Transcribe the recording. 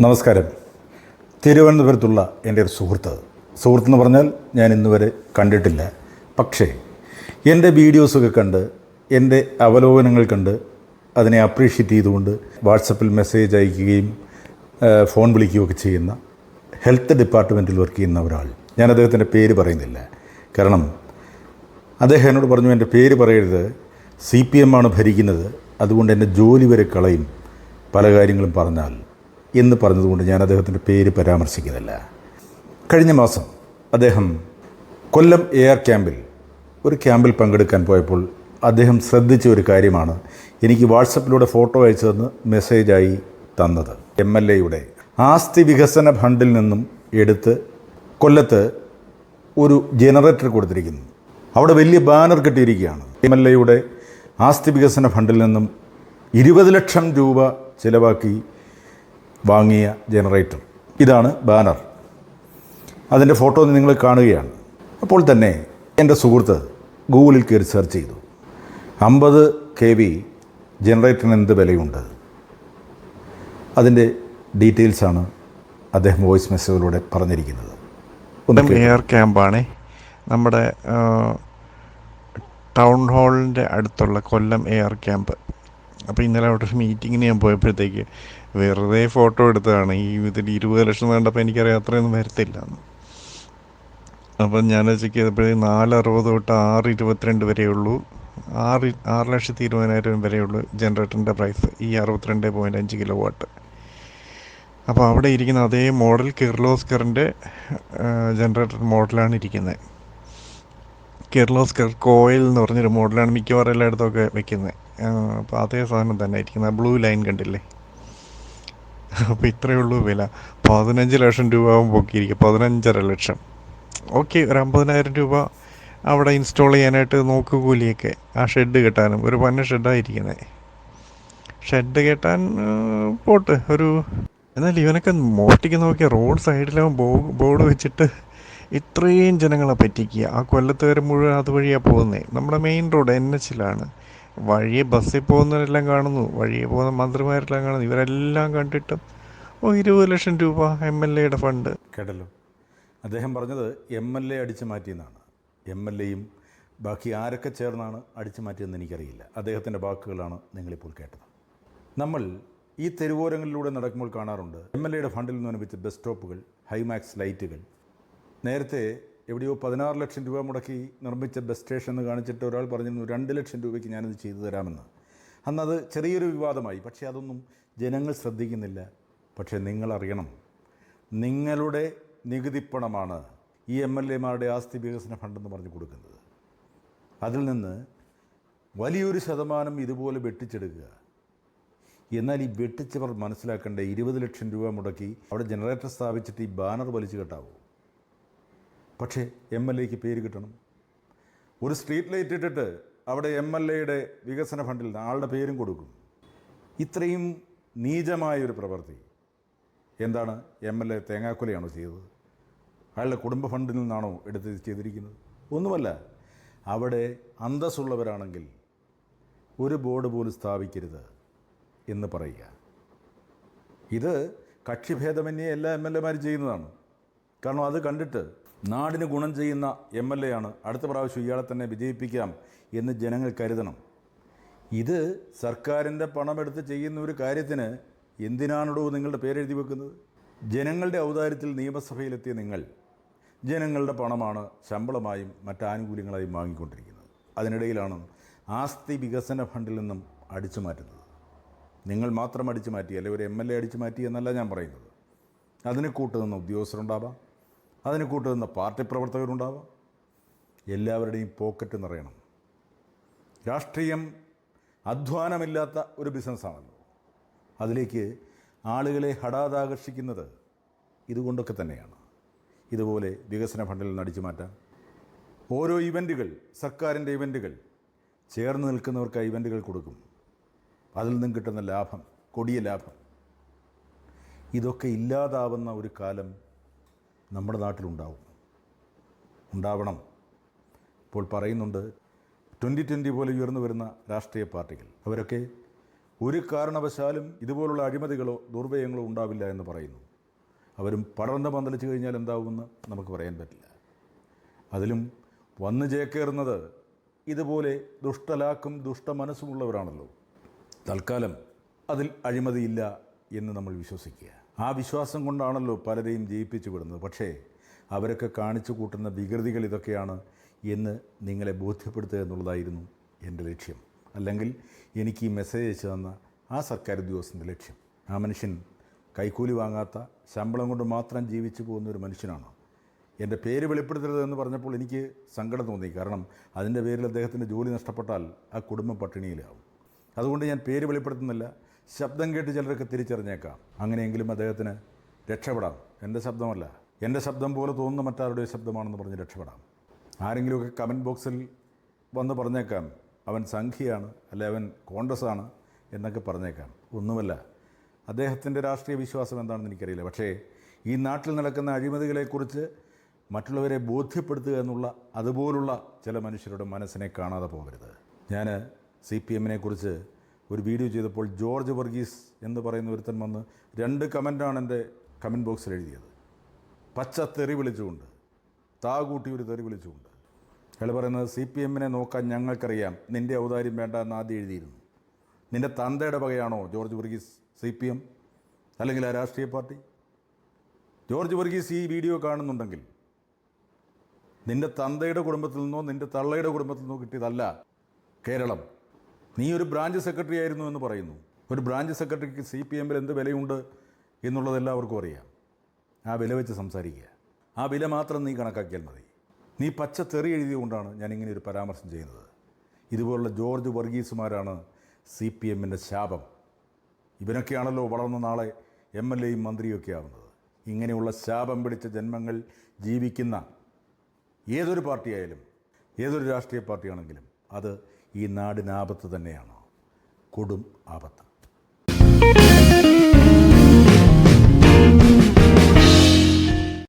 നമസ്കാരം. തിരുവനന്തപുരത്തുള്ള എന്റെ ഒരു സുഹൃത്ത്. സുഹൃത്ത് എന്ന് പറഞ്ഞാൽ ഞാൻ ഇന്നുവരെ കണ്ടിട്ടില്ല. പക്ഷേ എന്റെ വീഡിയോസൊക്കെ കണ്ട് എന്റെ അവലോകനങ്ങൾ കണ്ട് അതിനെ അപ്രീഷിയേറ്റ് ചെയ്തുകൊണ്ട് വാട്സപ്പിൽ മെസ്സേജ് അയക്കുകയും ഫോൺ വിളിക്കുകയൊക്കെ ചെയ്യുന്ന ഹെൽത്ത് ഡിപ്പാർട്ട്മെന്റിൽ വർക്ക് ചെയ്യുന്ന ഒരാൾ. ഞാൻ അദ്ദേഹത്തിന്റെ പേര് പറയുന്നില്ല. കാരണം അദ്ദേഹം എന്നോട് പറഞ്ഞു എന്റെ പേര് പറയരുത്. സി പി എം ആണ് ഭരിക്കുന്നത്. അതുകൊണ്ട് എന്റെ ജോലി വരെ കളയും. പല കാര്യങ്ങളും പറഞ്ഞാൽ. എന്ന് പറഞ്ഞതുകൊണ്ട് ഞാൻ അദ്ദേഹത്തിന്റെ പേര് പരാമർശിക്കുന്നില്ല കഴിഞ്ഞ മാസം അദ്ദേഹം കൊല്ലം എയർ ക്യാമ്പിൽ ഒരു ക്യാമ്പിൽ പങ്കെടുക്കാൻ പോയപ്പോൾ അദ്ദേഹം ശ്രദ്ധിച്ച ഒരു കാര്യമാണ് എനിക്ക് വാട്സപ്പിലൂടെ ഫോട്ടോ അയച്ചു തന്ന് മെസ്സേജായി തന്നത്. എം എൽ എയുടെ ആസ്തി വികസന ഫണ്ടിൽ നിന്നും എടുത്ത് കൊല്ലത്ത് ഒരു ജനറേറ്റർ കൊടുത്തിരിക്കുന്നു. അവിടെ വലിയ ബാനർ കെട്ടിയിരിക്കുകയാണ്. എം എൽ എയുടെ ആസ്തി വികസന ഫണ്ടിൽ നിന്നും ഇരുപത് ലക്ഷം രൂപ ചിലവാക്കി വാങ്ങിയ ജനറേറ്റർ. ഇതാണ് ബാനർ. അതിന്റെ ഫോട്ടോ നിങ്ങൾ കാണുകയാണ്. അപ്പോൾ തന്നെ എന്റെ സുഹൃത്ത് ഗൂഗിളിൽ കയറി സെർച്ച് ചെയ്തു. അമ്പത് കെ വി ജനറേറ്ററിന് എന്ത് വിലയുണ്ട്? അതിന്റെ ഡീറ്റെയിൽസാണ് അദ്ദേഹം വോയിസ് മെസ്സേജിലൂടെ പറഞ്ഞിരിക്കുന്നത്. എയർ ക്യാമ്പാണേ. നമ്മുടെ ടൗൺ ഹാളിന്റെ അടുത്തുള്ള കൊല്ലം എയർ ക്യാമ്പ്. അപ്പോൾ ഇന്നലെ അവിടെ ഒരു മീറ്റിങ്ങിന് ഞാൻ പോയപ്പോഴത്തേക്ക് വെറുതെ ഫോട്ടോ എടുത്തതാണ്. ഈ ഇതിൽ ഇരുപത് ലക്ഷം കണ്ടപ്പോൾ എനിക്കറിയാം അത്രയൊന്നും വരത്തില്ല എന്ന്. അപ്പം ഞാൻ ചെക്ക് ചെയ്തപ്പോഴേ നാല് അറുപത് തൊട്ട് ആറ് ഇരുപത്തിരണ്ട് വരെയുള്ളൂ ആറ് ആറ് ലക്ഷത്തി ഇരുപതിനായിരം വരെയുള്ളൂ ജനറേറ്ററിന്റെ പ്രൈസ് ഈ അറുപത്തിരണ്ട് പോയിന്റ് അഞ്ച് കിലോ വാട്ട് അപ്പോൾ അവിടെ ഇരിക്കുന്ന അതേ മോഡൽ കിർലോസ്കറിന്റെ ജനറേറ്റർ മോഡലാണ് ഇരിക്കുന്നത് കിർലോസ്കർ കോയിൽ എന്ന് പറഞ്ഞൊരു മോഡലാണ് മിക്കവാറും എല്ലായിടത്തും ഒക്കെ വെക്കുന്നത് അപ്പോൾ അതേ സാധനം തന്നെ ഇരിക്കുന്നത് ബ്ലൂ ലൈൻ കണ്ടില്ലേ? അപ്പോൾ ഇത്രയേ ഉള്ളൂ വില. പതിനഞ്ച് ലക്ഷം രൂപ ആവും പൊക്കിയിരിക്കുക പതിനഞ്ചര ലക്ഷം. ഓക്കെ ഒരു അമ്പതിനായിരം രൂപ അവിടെ ഇൻസ്റ്റാൾ ചെയ്യാനായിട്ട് നോക്കുകൂലിയൊക്കെ ആ ഷെഡ് കെട്ടാനും. ഒരു പന്ന ഷെഡായിരിക്കുന്നത് ഷെഡ് കെട്ടാൻ പോട്ട്. ഒരു എന്നാൽ ഇവനൊക്കെ മോഷ്ടിക്ക് നോക്കിയ റോഡ് സൈഡിലാവും ബോർഡ് വെച്ചിട്ട് ഇത്രയും ജനങ്ങളെ പറ്റിക്കുക. ആ കൊല്ലത്ത് വരെ മുഴുവൻ അതുവഴിയാണ് പോകുന്നത് നമ്മുടെ മെയിൻ റോഡ് എൻ എച്ചിലാണ് വഴിയെ ബസ്സിൽ പോകുന്നവരെല്ലാം കാണുന്നു. വഴിയെ പോകുന്ന മന്ത്രിമാരെല്ലാം കാണുന്നു. ഇവരെല്ലാം കണ്ടിട്ട് ഓ ഇരുപത് ലക്ഷം രൂപ എം എൽ എയുടെ ഫണ്ട്. കേട്ടല്ലോ. അദ്ദേഹം പറഞ്ഞത് എം എൽ എ അടിച്ചു മാറ്റിയെന്നാണ്. എം എൽ എയും ബാക്കി ആരൊക്കെ ചേർന്നാണ് അടിച്ചു മാറ്റിയെന്ന് എനിക്കറിയില്ല. അദ്ദേഹത്തിന്റെ വാക്കുകളാണ് നിങ്ങളിപ്പോൾ കേട്ടത്. നമ്മൾ ഈ തെരുവോരങ്ങളിലൂടെ നടക്കുമ്പോൾ കാണാറുണ്ട് എം എൽ എയുടെ ഫണ്ടിൽ നിന്ന് അനുഭവിച്ച ബസ് സ്റ്റോപ്പുകൾ ഹൈമാക്സ് ലൈറ്റുകൾ. നേരത്തെ എവിടെയോ പതിനാറ് ലക്ഷം രൂപ മുടക്കി നിർമ്മിച്ച ബസ് സ്റ്റേഷൻ എന്ന് കാണിച്ചിട്ട് ഒരാൾ പറഞ്ഞിരുന്നു രണ്ട് ലക്ഷം രൂപയ്ക്ക് ഞാനിത് ചെയ്തു തരാമെന്ന്. അന്നത് ചെറിയൊരു വിവാദമായി പക്ഷേ അതൊന്നും ജനങ്ങൾ ശ്രദ്ധിക്കുന്നില്ല. പക്ഷേ നിങ്ങളറിയണം നിങ്ങളുടെ നികുതിപ്പണമാണ് ഈ എം എൽ എമാരുടെ ആസ്തി വികസന ഫണ്ടെന്ന് പറഞ്ഞു കൊടുക്കുന്നത്. അതിൽ നിന്ന് വലിയൊരു ശതമാനം ഇതുപോലെ വെട്ടിച്ചെടുക്കുക. എന്നാൽ ഈ വെട്ടിച്ചവർ മനസ്സിലാക്കേണ്ട ഇരുപത് ലക്ഷം രൂപ മുടക്കി അവിടെ ജനറേറ്റർ സ്ഥാപിച്ചിട്ട് ഈ ബാനർ വലിച്ചു കെട്ടാവൂ. പക്ഷേ എം എൽ എക്ക് പേര് കിട്ടണം. ഒരു സ്ട്രീറ്റ് ലൈറ്റ് ഇട്ടിട്ട് അവിടെ എം എൽ എയുടെ വികസന ഫണ്ടിൽ ആളുടെ പേരും കൊടുക്കും. ഇത്രയും നീചമായൊരു പ്രവൃത്തി. എന്താണ് എം എൽ എ തേങ്ങാക്കൊലയാണോ ചെയ്തത്? അയാളുടെ കുടുംബ ഫണ്ടിൽ നിന്നാണോ എടുത്ത് ചെയ്തിരിക്കുന്നത്? ഒന്നുമല്ല അവിടെ അന്തസ്സുള്ളവരാണെങ്കിൽ ഒരു ബോർഡ് പോലും സ്ഥാപിക്കരുത് എന്ന് പറയുക. ഇത് കക്ഷിഭേദമന്യേ എല്ലാ എം എൽ എമാരും ചെയ്യുന്നതാണ്. കാരണം അത് കണ്ടിട്ട് നാടിന് ഗുണം ചെയ്യുന്ന എം എൽ എ ആണ് അടുത്ത പ്രാവശ്യം ഇയാളെ തന്നെ വിജയിപ്പിക്കാം എന്ന് ജനങ്ങൾ കരുതണം. ഇത് സർക്കാരിന്റെ പണമെടുത്ത് ചെയ്യുന്ന ഒരു കാര്യത്തിന് എന്തിനാണോ നിങ്ങളുടെ പേരെഴുതി വെക്കുന്നത്? ജനങ്ങളുടെ ഔദാര്യത്തിൽ നിയമസഭയിലെത്തിയ നിങ്ങൾ ജനങ്ങളുടെ പണമാണ് ശമ്പളമായും മറ്റ് ആനുകൂല്യങ്ങളായും വാങ്ങിക്കൊണ്ടിരിക്കുന്നത്. അതിനിടയിലാണ് ആസ്തി വികസന ഫണ്ടിൽ നിന്നും അടിച്ചു മാറ്റുന്നത്. നിങ്ങൾ മാത്രം അടിച്ചു മാറ്റി അല്ലെങ്കിൽ ഒരു എം എൽ എ അടിച്ചു മാറ്റി എന്നല്ല ഞാൻ പറയുന്നത്. അതിന് കൂട്ടുനിന്ന് ഉദ്യോഗസ്ഥരുണ്ടാവാം. അതിന് കൂട്ടുനിന്ന പാർട്ടി പ്രവർത്തകരുണ്ടാവാം. എല്ലാവരുടെയും പോക്കറ്റ് നിറയണം. രാഷ്ട്രീയം അധ്വാനമില്ലാത്ത ഒരു ബിസിനസ്സാണല്ലോ. അതിലേക്ക് ആളുകളെ ഹടാതാകർഷിക്കുന്നത് ഇതുകൊണ്ടൊക്കെ തന്നെയാണ്. ഇതുപോലെ വികസന ഫണ്ടിൽ നിന്ന് അടിച്ചു മാറ്റാം ഓരോ ഇവന്റുകൾ സർക്കാരിന്റെ ഇവന്റുകൾ ചേർന്ന് നിൽക്കുന്നവർക്ക് ഇവന്റുകൾ കൊടുക്കും. അതിൽ നിന്നും കിട്ടുന്ന ലാഭം കൊടിയ ലാഭം. ഇതൊക്കെ ഇല്ലാതാവുന്ന ഒരു കാലം നമ്മുടെ നാട്ടിലുണ്ടാവും. ഉണ്ടാവണം. ഇപ്പോൾ പറയുന്നുണ്ട് ട്വന്റി ട്വന്റി പോലെ ഉയർന്നു വരുന്ന രാഷ്ട്രീയ പാർട്ടികൾ. അവരൊക്കെ ഒരു കാരണവശാലും ഇതുപോലുള്ള അഴിമതികളോ ദുർവ്യയങ്ങളോ ഉണ്ടാവില്ല എന്ന് പറയുന്നു. അവരും പടർന്ന് പന്തലിച്ച് കഴിഞ്ഞാൽ എന്താവുമെന്ന് നമുക്ക് പറയാൻ പറ്റില്ല. അതിലും വന്നു ചേക്കേറുന്നത് ഇതുപോലെ ദുഷ്ടലാക്കും ദുഷ്ടമനസ്സുമുള്ളവരാണല്ലോ. തൽക്കാലം അതിൽ അഴിമതിയില്ല എന്ന് നമ്മൾ വിശ്വസിക്കുക. ആ വിശ്വാസം കൊണ്ടാണല്ലോ പലരെയും ജയിപ്പിച്ചു വിടുന്നത്. പക്ഷേ അവരൊക്കെ കാണിച്ചു കൂട്ടുന്ന വികൃതികൾ ഇതൊക്കെയാണ് എന്ന് നിങ്ങളെ ബോധ്യപ്പെടുത്തുക എന്നുള്ളതായിരുന്നു എന്റെ ലക്ഷ്യം. അല്ലെങ്കിൽ എനിക്ക് ഈ മെസ്സേജ് അയച്ചു തന്ന ആ സർക്കാർ ഉദ്യോഗസ്ഥന്റെ ലക്ഷ്യം. ആ മനുഷ്യൻ കൈക്കൂലി വാങ്ങാത്ത ശമ്പളം കൊണ്ട് മാത്രം ജീവിച്ചു പോകുന്ന ഒരു മനുഷ്യനാണ്. എന്റെ പേര് വെളിപ്പെടുത്തരുത് എന്ന് പറഞ്ഞപ്പോൾ എനിക്ക് സങ്കടം തോന്നി. കാരണം അതിന്റെ പേരിൽ അദ്ദേഹത്തിന്റെ ജോലി നഷ്ടപ്പെട്ടാൽ ആ കുടുംബം പട്ടിണിയിലാവും. അതുകൊണ്ട് ഞാൻ പേര് വെളിപ്പെടുത്തുന്നില്ല. ശബ്ദം കേട്ട് ചിലരൊക്കെ തിരിച്ചറിഞ്ഞേക്കാം. അങ്ങനെയെങ്കിലും അദ്ദേഹത്തിന് രക്ഷപ്പെടാം. എന്റെ ശബ്ദമല്ല. എന്റെ ശബ്ദം പോലെ തോന്നുന്ന മറ്റാരുടെ ശബ്ദമാണെന്ന് പറഞ്ഞ് രക്ഷപ്പെടാം. ആരെങ്കിലുമൊക്കെ കമന്റ് ബോക്സിൽ വന്ന് പറഞ്ഞേക്കാം. അവൻ സംഖ്യയാണ് അല്ലെ അവൻ കോൺഗ്രസ് ആണ് എന്നൊക്കെ പറഞ്ഞേക്കാം. ഒന്നുമല്ല. അദ്ദേഹത്തിന്റെ രാഷ്ട്രീയ വിശ്വാസം എന്താണെന്ന് എനിക്കറിയില്ല. പക്ഷേ ഈ നാട്ടിൽ നടക്കുന്ന അഴിമതികളെക്കുറിച്ച് മറ്റുള്ളവരെ ബോധ്യപ്പെടുത്തുക എന്നുള്ള അതുപോലുള്ള ചില മനുഷ്യരുടെ മനസ്സിനെ കാണാതെ പോകരുത്. ഞാൻ സി പി എമ്മിനെ കുറിച്ച് ഒരു വീഡിയോ ചെയ്തപ്പോൾ ജോർജ് വർഗീസ് എന്ന് പറയുന്ന ഒരുത്തൻ വന്ന് രണ്ട് കമന്റാണ് എന്റെ കമന്റ് ബോക്സിൽ എഴുതിയത്. പച്ച തെറി വിളിച്ചുകൊണ്ട് താകൂട്ടി ഒരു തെറി വിളിച്ചുകൊണ്ട്. അയാൾ പറയുന്നത് സി പി എമ്മിനെ നോക്കാൻ ഞങ്ങൾക്കറിയാം നിന്റെ ഔദാര്യം വേണ്ട എന്ന് ആദ്യം എഴുതിയിരുന്നു. നിന്റെ തന്തയുടെ വകയാണോ George Varghese C P M അല്ലെങ്കിൽ ആ രാഷ്ട്രീയ പാർട്ടി? ജോർജ് വർഗീസ് ഈ വീഡിയോ കാണുന്നുണ്ടെങ്കിൽ നിന്റെ തന്തയുടെ കുടുംബത്തിൽ നിന്നോ നിന്റെ തള്ളയുടെ കുടുംബത്തിൽ നിന്നോ കിട്ടിയതല്ല കേരളം. നീ ഒരു ബ്രാഞ്ച് സെക്രട്ടറി ആയിരുന്നു എന്ന് പറയുന്നു. ഒരു ബ്രാഞ്ച് സെക്രട്ടറിക്ക് സി പി എമ്മിൽ എന്ത് വിലയുണ്ട് എന്നുള്ളത് എല്ലാവർക്കും അറിയാം. ആ വില വെച്ച് സംസാരിക്കുക. ആ വില മാത്രം നീ കണക്കാക്കിയാൽ മതി. നീ പച്ച തെറി എഴുതിയതുകൊണ്ടാണ് ഞാൻ ഇങ്ങനെ ഒരു പരാമർശം ചെയ്യുന്നത്. ഇതുപോലുള്ള ജോർജ് വർഗീസുമാരാണ് സി പി എമ്മിന്റെ ശാപം. ഇവനൊക്കെയാണല്ലോ വളർന്ന നാളെ എം എൽ എയും മന്ത്രിയൊക്കെ ആവുന്നത്. ഇങ്ങനെയുള്ള ശാപം പിടിച്ച ജന്മങ്ങൾ ജീവിക്കുന്ന ഏതൊരു പാർട്ടിയായാലും ഏതൊരു രാഷ്ട്രീയ പാർട്ടിയാണെങ്കിലും അത് ഈ നാടിനാപത്ത് തന്നെയാണ്? കൊടും ആപത്ത്.